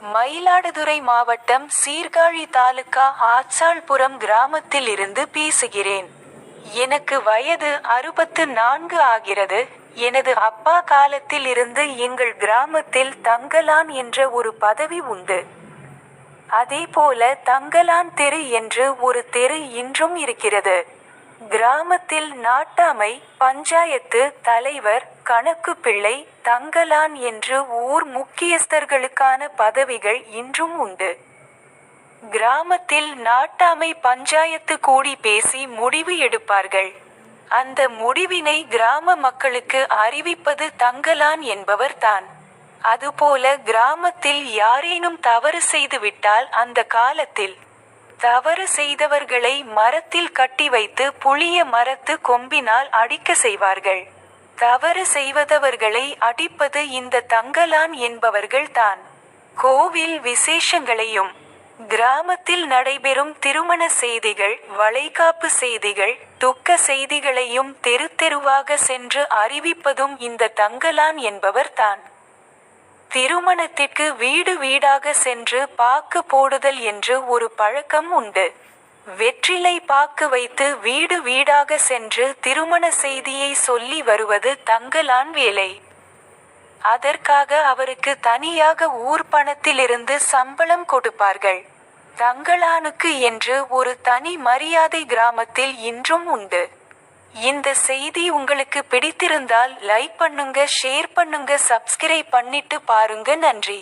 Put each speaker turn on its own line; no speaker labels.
மயிலாடுதுறை மாவட்டம் சீர்காழி தாலுகா ஆச்சாள்புரம் கிராமத்தில் இருந்து பேசுகிறேன். எனக்கு வயது அறுபத்து நான்கு ஆகிறது. எனது அப்பா காலத்தில் இருந்து எங்கள் கிராமத்தில் தங்கலான் என்ற ஒரு பதவி உண்டு. அதேபோல தங்கலான் தெரு என்று ஒரு தெரு இன்றும் இருக்கிறது. கிராமத்தில் நாட்டாமை பஞ்சாயத்து தலைவர் கணக்கு பிள்ளை தங்கலான் என்று ஊர் முக்கியஸ்தர்களுக்கான பதவிகள் இன்றும் உண்டு. கிராமத்தில் நாட்டாமை பஞ்சாயத்து கூடி பேசி முடிவு எடுப்பார்கள். அந்த முடிவினை கிராம மக்களுக்கு அறிவிப்பது தங்கலான் என்பவர்தான் அதுபோல கிராமத்தில் யாரேனும் தவறு செய்துவிட்டால் அந்த காலத்தில் தவறு செய்தவர்களை மரத்தில் கட்டி வைத்து புளிய மரத்து கொம்பினால் அடிக்க செய்வார்கள். தவறு செய்வதவர்களை அடிப்பது இந்த தங்கலான் என்பவர்கள் தான். கோவில் விசேஷங்களையும் கிராமத்தில் நடைபெறும் திருமண செய்திகள் வளைகாப்பு செய்திகள் துக்க செய்திகளையும் தெரு தெருவாக சென்று அறிவிப்பதும் இந்த தங்கலான் என்பவர் தான். திருமணத்திற்கு வீடு வீடாக சென்று பாக்கு போடுதல் என்று ஒரு பழக்கம் உண்டு. வெற்றிலை பாக்கு வைத்து வீடு வீடாக சென்று திருமண செய்தியை சொல்லி வருவது தங்கலான் வேலை. அதற்காக அவருக்கு தனியாக ஊர் பணத்திலிருந்து சம்பளம் கொடுப்பார்கள். தங்களானுக்கு என்று ஒரு தனி மரியாதை கிராமத்தில் இன்றும் உண்டு. இந்த செய்தி உங்களுக்கு பிடித்திருந்தால் லைக் பண்ணுங்க ஷேர் பண்ணுங்க சப்ஸ்கிரைப் பண்ணிட்டு பாருங்க. நன்றி.